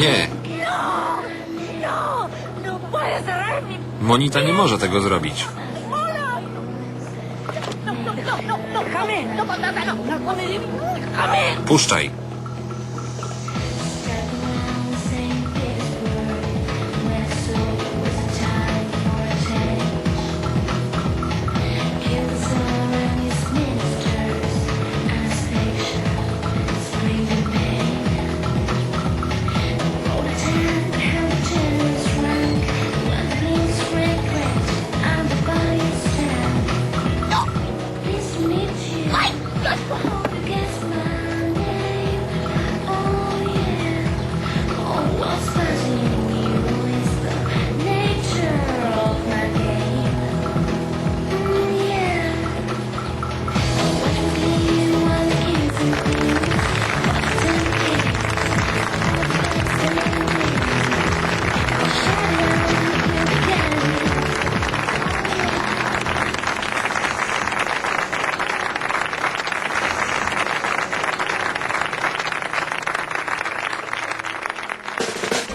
Nie. Monita nie może tego zrobić. Puszczaj.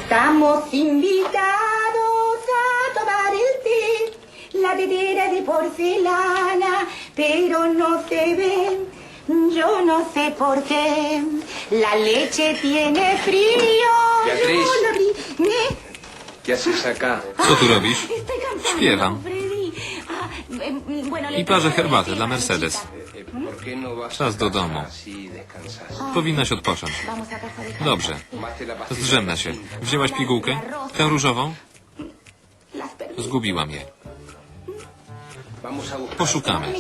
Estamos invitados a tomar el té, la tetera de porcelana, pero no se ve, yo no sé por qué. La leche tiene frío. Beatriz. yo la vi- ¿Eh? ¿Qué haces acá? Co tu robisz? Estoy cansada, Śpiewam. I parzę herbatę dla. Mercedes. Czas a do domu. Powinnaś odpocząć. Dobrze. Zdrzemnę się. Wzięłaś pigułkę? Tę różową? Zgubiłam je. Poszukamy.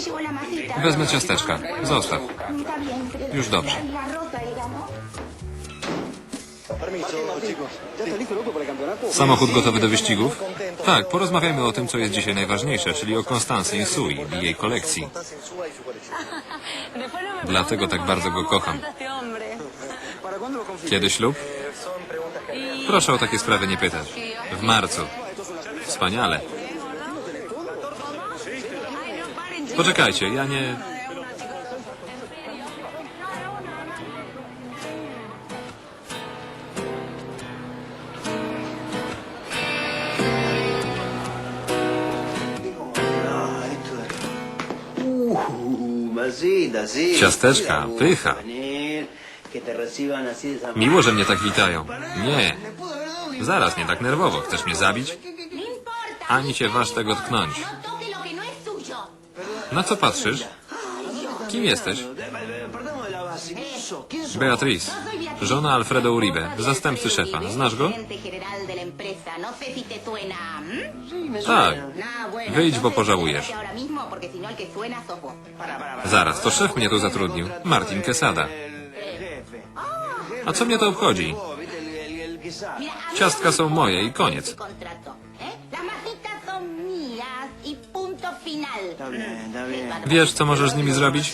Wezmę ciasteczka. Zostaw. Już dobrze. Samochód gotowy do wyścigów? Tak, porozmawiajmy o tym, co jest dzisiaj najważniejsze, czyli o Konstancji Insui i jej kolekcji. Dlatego tak bardzo go kocham. Kiedy ślub? Proszę o takie sprawy nie pytać. W marcu. Wspaniale. Poczekajcie, ja nie... Ciasteczka, pycha. Miło, że mnie tak witają. Nie. Zaraz, nie tak nerwowo. Chcesz mnie zabić? Ani cię waż tego tknąć. Na co patrzysz? Kim jesteś? Beatriz, żona Alfredo Uribe, zastępcy szefa. Znasz go? No sé si te suena. ¿m? Sí, me Tak. bueno, Wyjdź, bo pożałujesz. no. Zaraz, to szef mnie tu zatrudnił. Martin Quesada. A co mnie to obchodzi? Ciastka no są moje i koniec. ¿eh? Y bien. Wiesz, co możesz z nimi zrobić?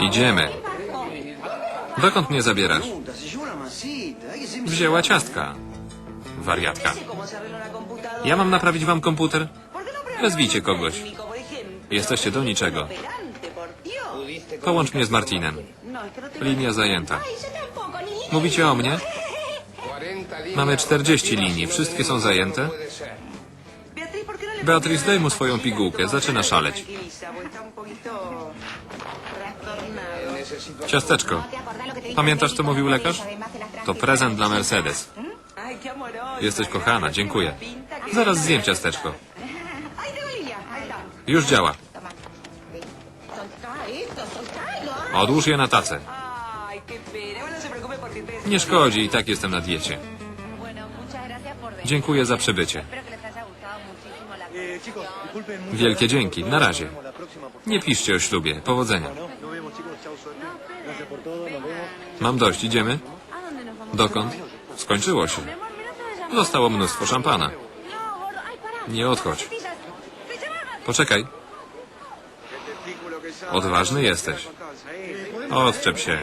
Idziemy. Dokąd mnie zabierasz? Wzięła ciastka. Wariatka. Ja mam naprawić wam komputer? ¿Por qué no pruebas Wezwijcie kogoś. Jesteście do niczego. Połącz mnie z Martinem. Linia zajęta. Mówicie o mnie? 40 líneas Mamy 40 rotativas linii. Wszystkie są zajęte? puede ser. Beatriz, ¿por qué no le Beatriz, daj mu swoją pigułkę. Zaczyna szaleć. Ciasteczko. ¿No te acordás lo que te dije Pamiętasz, co mówił lekarz? To prezent dla la Mercedes. Jesteś kochana, dziękuję. Zaraz zjem ciasteczko. Już działa. Odłóż je na tacę. Nie szkodzi, i tak jestem na diecie. Dziękuję za przybycie. Wielkie dzięki. Na razie. Nie piszcie o ślubie. Powodzenia. Mam dość. Idziemy? Dokąd? Skończyło się. Zostało mnóstwo szampana. Nie odchodź. Poczekaj. Odważny jesteś. Odczep się.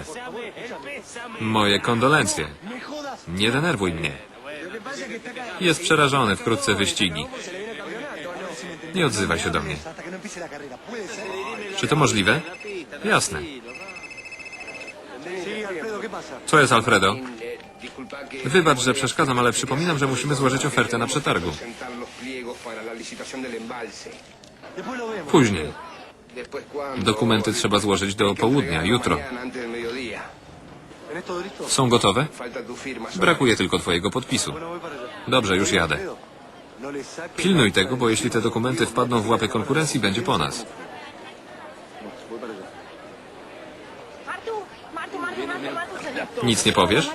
Moje kondolencje. Nie denerwuj mnie. Jest przerażony, wkrótce wyścigi. Nie odzywaj się do mnie. Czy to możliwe? Jasne. Co jest, Alfredo? Wybacz, że przeszkadzam, ale przypominam, że musimy złożyć ofertę na przetargu. Później. Dokumenty trzeba złożyć do południa, jutro. Są gotowe? Brakuje tylko twojego podpisu. Dobrze, już jadę. Pilnuj tego, bo jeśli te dokumenty wpadną w łapy konkurencji, będzie po nas. Nic nie powiesz?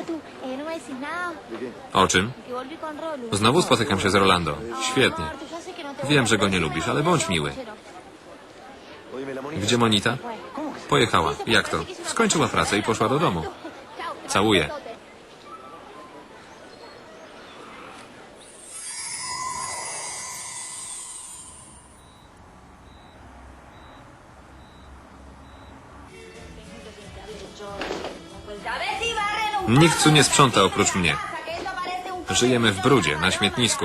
O czym? Znowu spotykam się z Rolando. Świetnie. Wiem, że go nie lubisz, ale bądź miły. Gdzie Monita? Pojechała. Jak to? Skończyła pracę i poszła do domu. Całuję. Nikt tu nie sprząta oprócz mnie. Żyjemy w brudzie, na śmietnisku.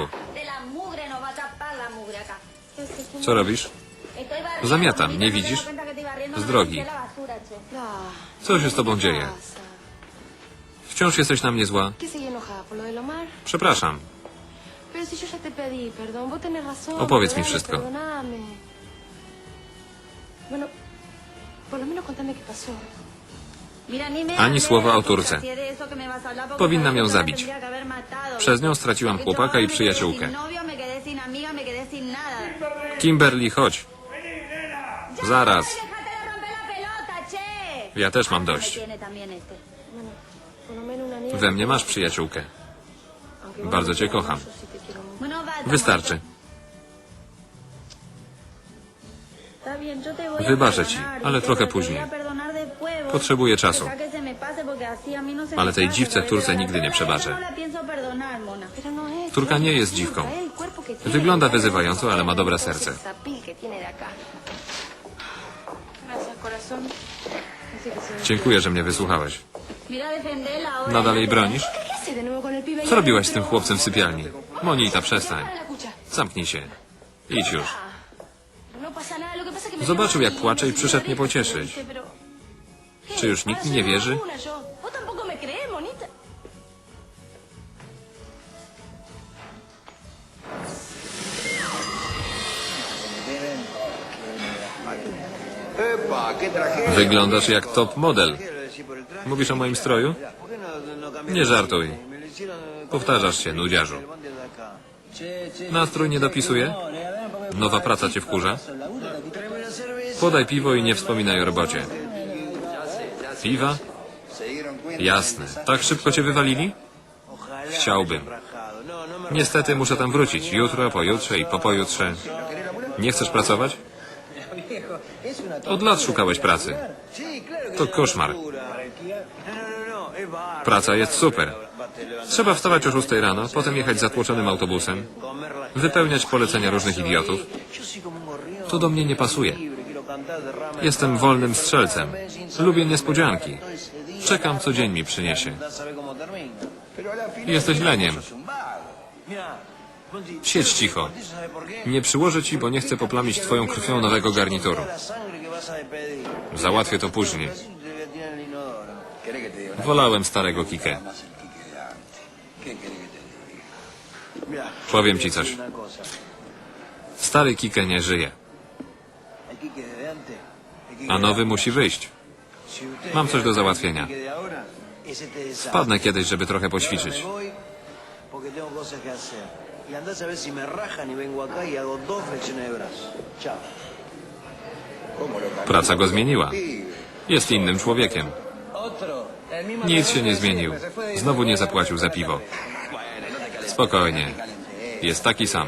Co robisz? Zamiatam, nie widzisz? Z drogi. Co się z tobą dzieje? Wciąż jesteś na mnie zła? Przepraszam. Opowiedz mi wszystko. Bueno, por lo menos contame qué pasó. Ani słowa o Turce. Powinnam ją zabić. Przez nią straciłam chłopaka i przyjaciółkę. Kimberly, chodź. Zaraz. Ja też mam dość. We mnie masz przyjaciółkę. Bardzo cię kocham. Wystarczy. Wybaczę ci, perdonar, ale trochę później. Potrzebuję czasu. No Ale tej dziwce w Turce nigdy nie przebaczę. No. Pero no. Turka nie jest dziwką. Wygląda wyzywająco, ale ma dobre serce. Dziękuję, że mnie wysłuchałeś. Nadal jej bronisz? Co robiłaś z tym chłopcem w sypialni? Monita, przestań. Zamknij się. Idź już. No Zobaczył, jak y płaczę i przyszedł mnie dice, pocieszyć. Czy już nikt mi nie wierzy? Wyglądasz jak top model. Mówisz o moim stroju? Nie żartuj. Powtarzasz się, nudziarzu. Nastrój nie dopisuje? Nowa praca cię wkurza? Podaj piwo i nie wspominaj o robocie. Piwa? Jasne. Tak szybko cię wywalili? Chciałbym. Niestety muszę tam wrócić. Jutro, pojutrze i po pojutrze. Nie chcesz pracować? Od lat szukałeś pracy. To koszmar. Praca jest super. Trzeba wstawać o 6 rano, potem jechać zatłoczonym autobusem, wypełniać polecenia różnych idiotów. To do mnie nie pasuje. Jestem wolnym strzelcem. Lubię niespodzianki. Czekam, co dzień mi przyniesie. Jesteś leniem. Siedź cicho. Nie przyłożę ci, bo nie chcę poplamić twoją krwią nowego garnituru. Załatwię to później. Wolałem starego Kikę. Powiem ci coś. Stary Kike nie żyje, a nowy musi wyjść. Mam coś do załatwienia. Wpadnę kiedyś, żeby trochę poćwiczyć. Praca go zmieniła. Jest innym człowiekiem. Nic się nie zmienił. Znowu nie zapłacił za piwo. Spokojnie. Jest taki sam.